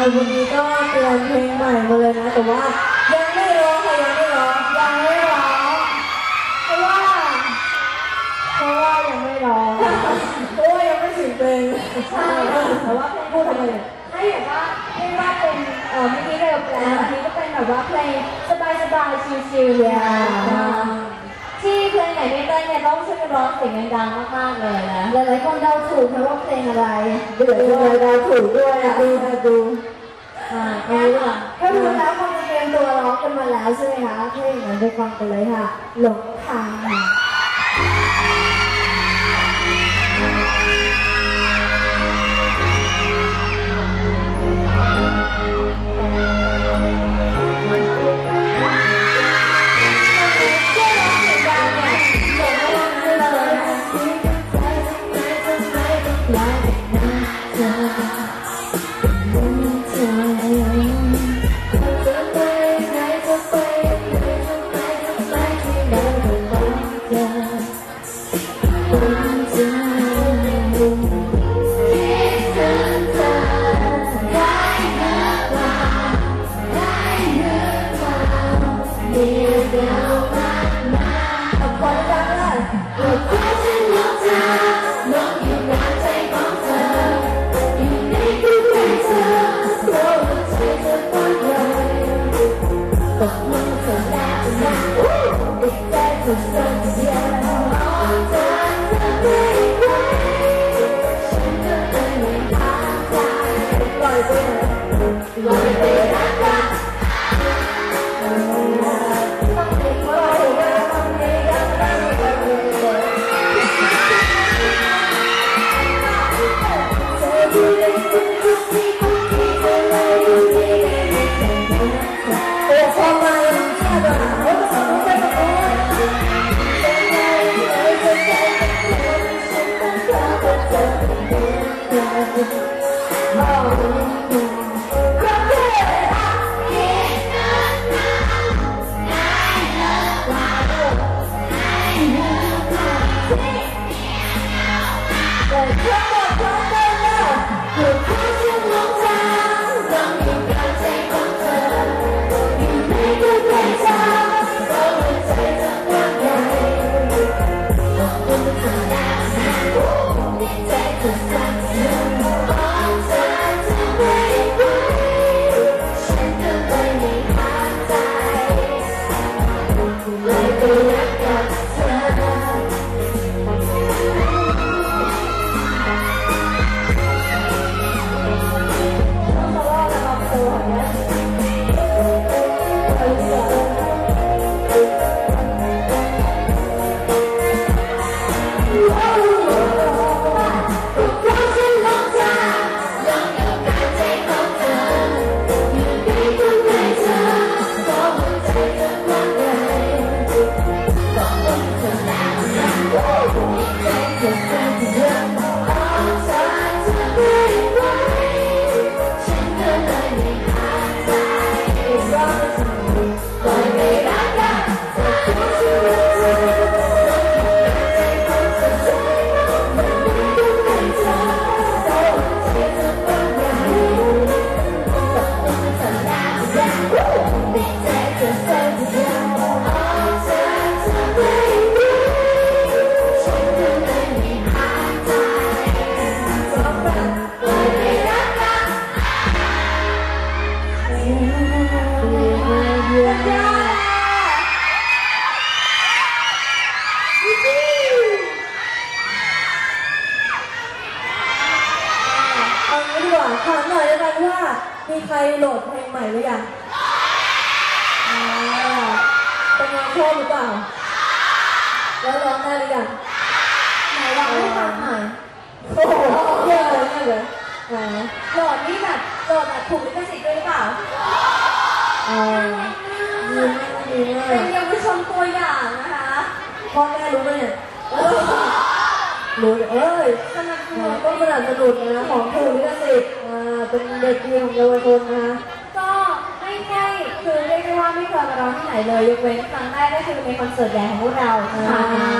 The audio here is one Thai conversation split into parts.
วันนี้ก็เตรียมเพลงใหม่มาเลยนะ แต่ว่ายังไม่ร้องค่ะยังไม่ร้องยังไม่ร้องเพราะว่าเพราะว่ายังไม่ร้องเพราะว่ายังไม่ถึงเพลงใช่แต่ว่าพูดทำไมเนี่ยให้แบบว่าไม่ว่าเป็นเออเมื่อกี้เร็วไปแล้วอันนี้ก็เป็นแบบว่าเพลงสบายๆชิลๆเลยนะที่เพลงไหนไม่ได้เนี่ยต้องช่วยร้องเสียงดังๆมากๆเลยนะหลายๆคนเดาถูกนะว่าเพลงอะไรเดี๋ยวดูเดาถูกด้วยอะดูนะดู อ่าเอาล่ะถ้ารู้แล้วคงเตรียมตัวร้องกันมาแล้วใช่ไหมคะเพลงนั้นไปฟังกันเลยค่ะ หลงทางค่ะ โโหลดเพลงใหม่หรือยังอ่าเป็นไงชอบหรือเปล่า แล้วร้องได้หรือยังไหนลองให้ฟังหน่อยโอ้โหเยอะเลยเยอะเลยไหนโหลดนี่แบบโหลดแบบถูกลิขสิทธิ์ด้วยหรือเปล่าอ่าดีมากดีมาเป็นกเยาวชนตัวอย่างนะคะพ่อแม่รู้ไหมเนี่ย รู้เอ้ยสนับสนุเรานต้องสนับสนุนนะของถูกลิขสิทธิ์อ่าเป็นเด็กดีของเยาวชนนะก็ไม่ใช่คือเรียกได้ว่าไม่เคยมาร้องที่ไหนเลยยกเว้นครั้งแรกก็คือในคอนเสิร์ตใหญ่ของพวกเราอ่าค่ะ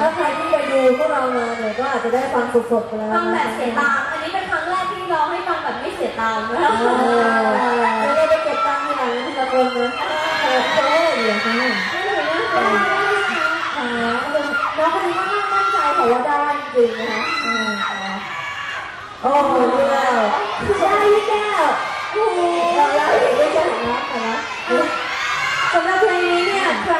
ถ้าใครที่ไปดูพวกเรามาเนี่ยก็อาจจะได้ฟังสดๆกันแล้วฟังนะแบบเสียตังค์อันนี้เป็นครั้งแรกที่ร้องให้ฟังแบบไม่เสียตามนะไม่ได้ไปเก็บตังค์ที่ไหนนะทุกคนนะเออโอ้ยอย่างนั้นไม่ถึงนะน้องคนนี้ก็ มั่นใจแต่ว่าได้จริงนะคะโอ้โหเดียวใช่พี่แก้วโอ้โหเราเราเห็นด้วยกันนะนะสำหรับเพลงนี้เนี่ยใคร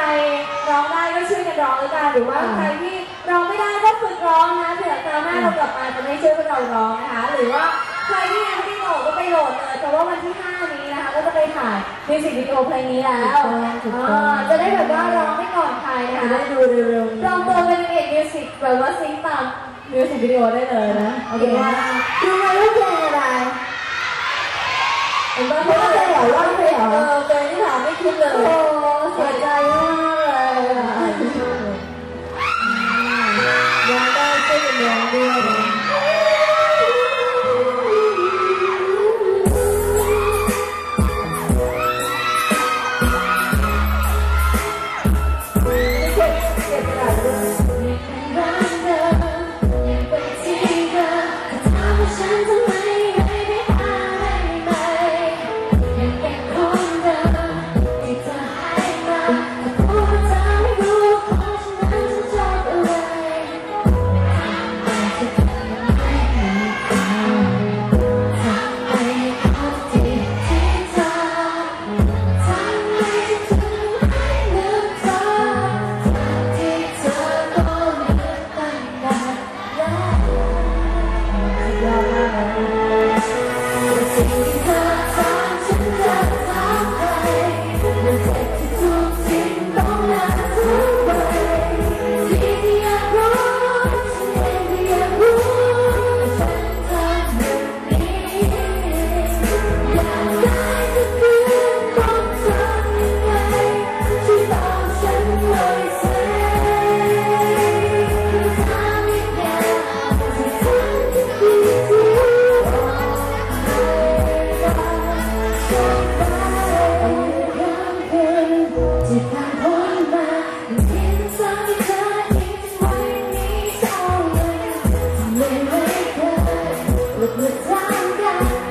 ร้องได้ก็ช่วยกันร้องแล้วกันหรือว่าใครที่ร้องไม่ได้ก็ฝึกร้องนะเผื่อคราวหน้าเรากลับมาจะได้ช่วยพวกเราร้องนะคะหรือว่าใครที่ยังไม่ได้โหลดก็ไปโหลดเลยเพราะว่าวันที่ 5 นี้นะคะก็จะไปถ่ายมิวสิกวิดีโอเพลงนี้แล้วอ่าจะได้แบบว่าร้องไม่ก่อนใคร นะจะคะได้ดูเร็วๆลนี้องตัวเป็นนางเอกมิวสิกแบบว่าซิงค์ตามมิวสิกวิดีโอได้เลยนะโอเคว่าดูไหมว่าเพลงอะไรเห็นป่ะเพราะว่าเพลงเหรอว่าเพลงเหรอเออเพลงที่ถามไม่คิดเลยโอ้เสียใจ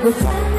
我在。